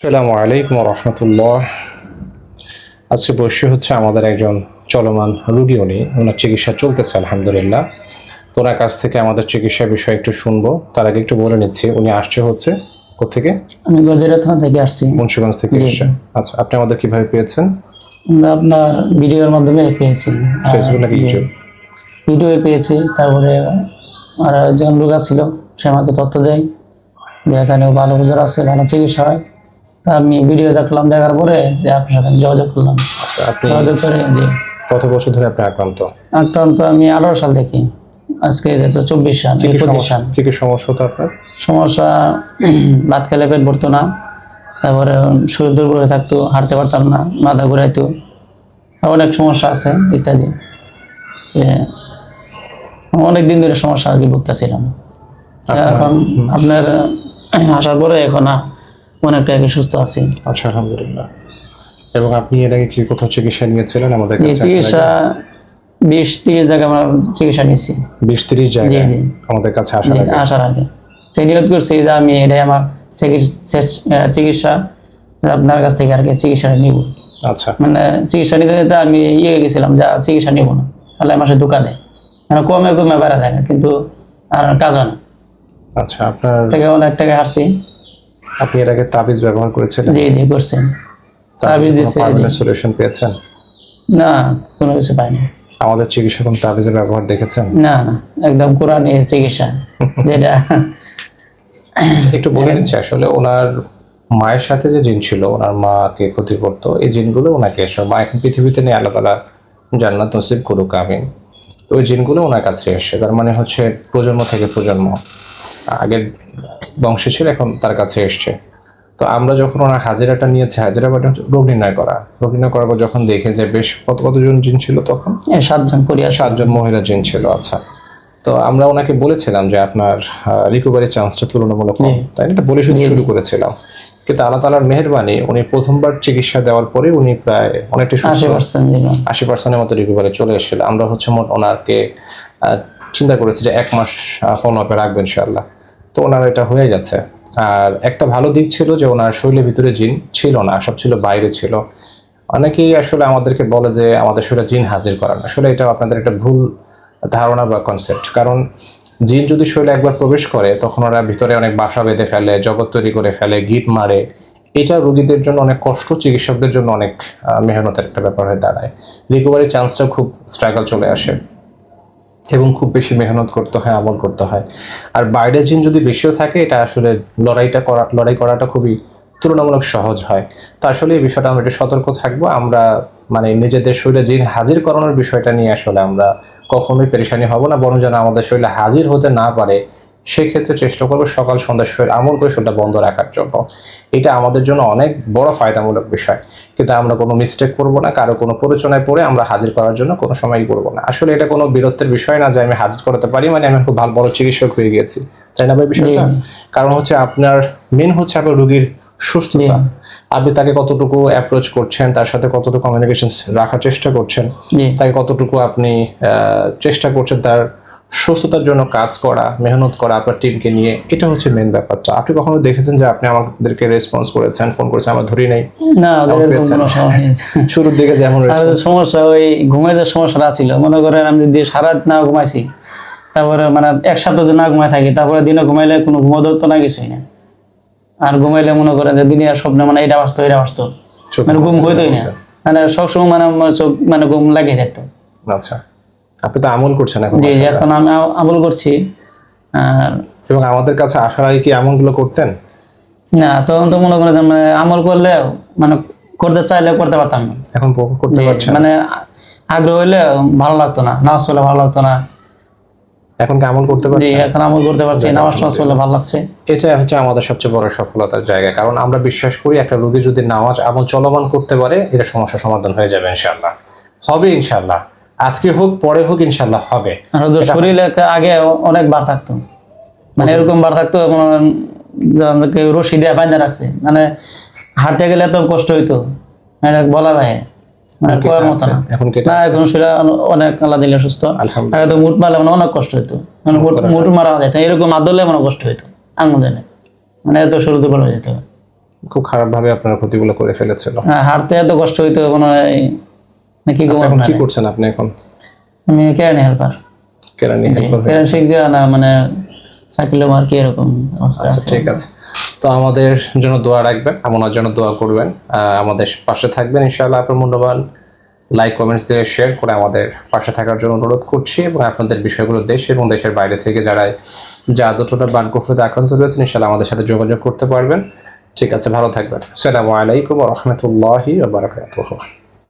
আসসালামু আলাইকুম রহমতুল্লাহ আজকে বসে হচ্ছে আমাদের একজন চলমান রুগী উনি ওনার চিকিৎসা চলতেছে আলহামদুলিল্লাহ। তো ওনার কাছ থেকে আমাদের চিকিৎসা বিষয়ে একটু শুনব। তার আগে একটু বলে নিচ্ছি উনি আসছে হচ্ছে কোথেকে আমি গজেরা থানা থেকে আসছি। মুন্সিগঞ্জ থেকে জি, আচ্ছা আপনি আমাদের কীভাবে পেয়েছেন? আমরা আপনার ভিডিওর মাধ্যমে পেয়েছি। আর ফেসবুক নাকি ইউটিউব? ভিডিও পেয়েছি তারপরে আর একজন লোক ছিল সে আমাকে তথ্য দেয়। যে এখানে ভালো বুঝার আছে ভালো চিকিৎসা হয়। আমি ভিডিও দেখলাম দেখার পরে যে আপনার সাথে যোগাযোগ করলাম। আচ্ছা, আপনি যোগাযোগ করে যে কত বছর ধরে আপনি আক্রান্ত? আক্রান্ত আমি আঠারো সাল থেকে। আজকে যেহেতু চব্বিশ সাল পঁচিশ সমস্যা? সাল। কি কি সমস্যা হতো আপনার? সমস্যা ভাত খেলে পেট ভরতো না। তারপরে শরীর দুর্বল হয়ে থাকতো হাঁটতে পারতাম না মাথা ঘুরাইতো। অনেক সমস্যা আছে ইত্যাদি। অনেক দিন ধরে সমস্যা আর কি ভুগতেছিলাম এখন আপনার আসার পরে এখন অনেকটা কি সুস্থ আছি। আচ্ছা আলহামদুলিল্লাহ। এবং আপনি এর আগে কি কোথাও চিকিৎসা নিয়েছিলেন আমাদের কাছে চিকিৎসা বিশ তিরিশ জায়গায় আমরা চিকিৎসা নিচ্ছি বিশ তিরিশ জায়গায় আমাদের কাছে আসার আগে? আসার আগে। নিয়োগ করছি যে আমি এটাই আমার চিকিৎসা চিকিৎসা আপনার কাছ থেকে আর কি চিকিৎসাটা নিব। আচ্ছা। মানে চিকিৎসা নিতে নিতে আমি ইয়ে গেছিলাম যা চিকিৎসা নিব না। তাহলে মাসে দোকানে মানে কমে কমে বেড়া থাকে কিন্তু আর কাজ হয় না। আচ্ছা আপনার থেকে অনেক টাকা হারছি। আপনি এর আগে তাবিজ ব্যবহার করেছিলেন? জি জি করছেন তাবিজ জি। সলিউশন পেয়েছেন? না কোনো কিছু পাইনি। আমাদের চিকিৎসা কোন তাবিজের ব্যবহার দেখেছেন? না না একদম কোরআনি চিকিৎসা যেটা একটু বলে নিচ্ছি আসলে ওনার মায়ের সাথে যে জিন ছিল ওনার মাকে ক্ষতি করতো এই জিনগুলো ওনাকে এসে মা এখন পৃথিবীতে নেই আল্লাহ তালা জান্নাত নসিব করুক আমিন। তো ওই জিনগুলো ওনার কাছে এসে তার মানে হচ্ছে প্রজন্ম থেকে প্রজন্ম। আগের বংশে ছিল এখন তার কাছে এসছে। তো আমরা যখন ওনার হাজিরাটা নিয়েছি হাজিরা মানে রোগ নির্ণয় করা। রোগ নির্ণয় করার পর যখন দেখে যে বেশ কত কতজন জিন ছিল তখন? সাতজন করিয়া সাতজন মহিলা জিন ছিল আচ্ছা। তো আমরা ওনাকে বলেছিলাম যে আপনার রিকভারি চান্সটা তুলনামূলক তাই না? এটা বলে শুধু শুরু করেছিলাম। কিন্তু আল্লাহ তালার মেহরবানি উনি প্রথমবার চিকিৎসা দেওয়ার পরে উনি প্রায় অনেকটা আশি পার্সেন্টের মতো রিকভারি চলে এসেছিল। আমরা হচ্ছে মোট ওনাকে চিন্তা করেছি যে এক মাস ফোন অপে রাখবেন ইনশাল্লাহ তো ওনার এটা হয়ে গেছে। আর একটা ভালো দিক ছিল যে ওনার শরীরের ভিতরে জিন ছিল না, সব ছিল বাইরে ছিল। অনেকেই আসলে আমাদেরকে বলে যে আমাদের শরীরে জিন হাজির করান আসলে এটা আপনাদের একটা ভুল ধারণা বা কনসেপ্ট কারণ জিন যদি শরীরে একবার প্রবেশ করে, তখন ওরা ভিতরে অনেক বাসা বেঁধে ফেলে, জগৎ তৈরি করে ফেলে, গিট মারে। এটা রোগীদের জন্য অনেক কষ্ট, চিকিৎসকদের জন্য অনেক মেহনতের একটা ব্যাপার হয়ে দাঁড়ায়। রিকভারি চান্সটা খুব স্ট্রাগল চলে আসে। এবং খুব বেশি মেহনত করতে হয়, আমল করতে হয়। আর বাইরে জিন যদি বেশিও থাকে, এটা আসলে লড়াইটা করা, লড়াই করাটা খুবই তুলনামূলক সহজ হয়। তো আসলে এই বিষয়টা আমরা একটু সতর্ক থাকব। আমরা মানে নিজেদের শরীরে জিন হাজির করানোর বিষয়টা নিয়ে আসলে আমরা কখনোই পেরেশানি হব না, বরং যেন আমাদের শরীরে হাজির হতে না পারে সেক্ষেত্রে চেষ্টা করব সকাল সন্ধ্যা শরীর আমল করে শরীরটা বন্ধ রাখার জন্য। এটা আমাদের জন্য অনেক বড় ফায়দামূলক বিষয়। কিন্তু আমরা কোনো মিস্টেক করব না কারও কোনো প্ররোচনায় পড়ে আমরা হাজির করার জন্য কোনো সময়ই করব না। আসলে এটা কোনো বীরত্বের বিষয় না যে আমি হাজির করাতে পারি মানে আমি খুব ভালো বড় চিকিৎসক হয়ে গিয়েছি। তাই না ভাই বিষয়টা? কারণ হচ্ছে আপনার মেন হচ্ছে আপনার রুগীর সুস্থতা। আপনি তাকে কতটুকু অ্যাপ্রোচ করছেন তার সাথে কতটুকু কমিউনিকেশন রাখার চেষ্টা করছেন তাকে কতটুকু আপনি আহ, চেষ্টা করছেন তার সুস্থতার জন্য কাজ করা মেহনত করা আপনার টিমকে নিয়ে এটা হচ্ছে মেন ব্যাপারটা আপনি কখনো দেখেছেন যে আপনি আমাদেরকে রেসপন্স করেছেন ফোন করেছেন? আমরা ধরি নাই। না। শুরুর দিকে যেমন সমস্যা ওই ঘুমের যে সমস্যাটা ছিল। মনে করেন আমি যদি সারা রাত না ঘুমাইছি তারপরে মানে এক সপ্তাহ না ঘুমাই থাকি তারপরে দিনে ঘুমাইলে কোনো ঘুমো ধরতো না কিছুই না। আর ঘুমাইলে মনে করেন যে দিনে আর স্বপ্নে মানে এটা বাস্তব এটা বাস্তব মানে ঘুম হইতোই না। মানে সবসময় মানে চোখ মানে ঘুম লাগিয়ে থাকতো। আচ্ছা। আপনি তো আমল করছেন এখন জি এখন আমি আমল করছি। আর এবং আমাদের কাছে আসার আগে কি আমলগুলো করতেন? না তখন তো মনে করেন মানে আমল করলে মানে করতে চাইলে করতে পারতাম না। এখন করতে পারছেন মানে আগ্রহ হইলে ভালো লাগতো না নামাজ পড়লে ভালো লাগতো না। এখন আমল করতে জি এখন আমল করতে পারছি নামাজ টামাজ পড়লে ভালো লাগছে। এটা হচ্ছে আমাদের সবচেয়ে বড় সফলতার জায়গা কারণ আমরা বিশ্বাস করি একটা রোগী যদি নামাজ আমল চলমান করতে পারে এটা সমস্যা সমাধান হয়ে যাবে ইনশাল্লাহ হবে ইনশাল্লাহ আজকে হোক পরে হোক ইনশাল্লাহ হবে। শরীরে আগে অনেক বার থাকতো। মানে এরকম বার থাকতো মনে রশি দিয়ে বাঁধা রাখছে মানে হাঁটতে গেলে এত কষ্ট হইতো। এটা বলা ভাই মানে এখন কয়ার কেটে মতো আছে, না। এখন কেটে না এখন শরীর অনেক আল্লাহ দিলে সুস্থ। আগে তো মুট মারলে মানে অনেক কষ্ট হইতো। মানে মুট মুট মারা যেত এরকম আদলে মানে কষ্ট হইতো। আঙুল দিলে মানে এত দুর্বল হয়ে যেত। খুব খারাপভাবে আপনার ক্ষতিগুলো করে ফেলেছিল। হ্যাঁ, হাঁটতে এত কষ্ট হইতো মনে হয় না কি এখন কি করছেন আপনি এখন? আমি কেরানি হেল্পার কেরানি হেল্পার কেরানি শিখ যায় না মানে সাইকেল মার কি এরকম অবস্থা আচ্ছা আছে? ঠিক আছে। তো আমাদের জন্য দোয়া রাখবেন আপনার জন্য দোয়া করবেন। আমাদের পাশে থাকবেন ইনশাআল্লাহ আপনার মূল্যবান লাইক কমেন্টস দিয়ে শেয়ার করে আমাদের পাশে থাকার জন্য অনুরোধ করছি এবং আপনাদের বিষয়গুলো দেশ এবং দেশের বাইরে থেকে যারা যা টোটা বান কুফরিতে আক্রান্ত রয়েছেন ইনশাআল্লাহ আমাদের সাথে যোগাযোগ করতে পারবেন। ঠিক আছে ভালো থাকবেন। আসসালামু আলাইকুম রহমতুল্লাহি বারাকাতুহ।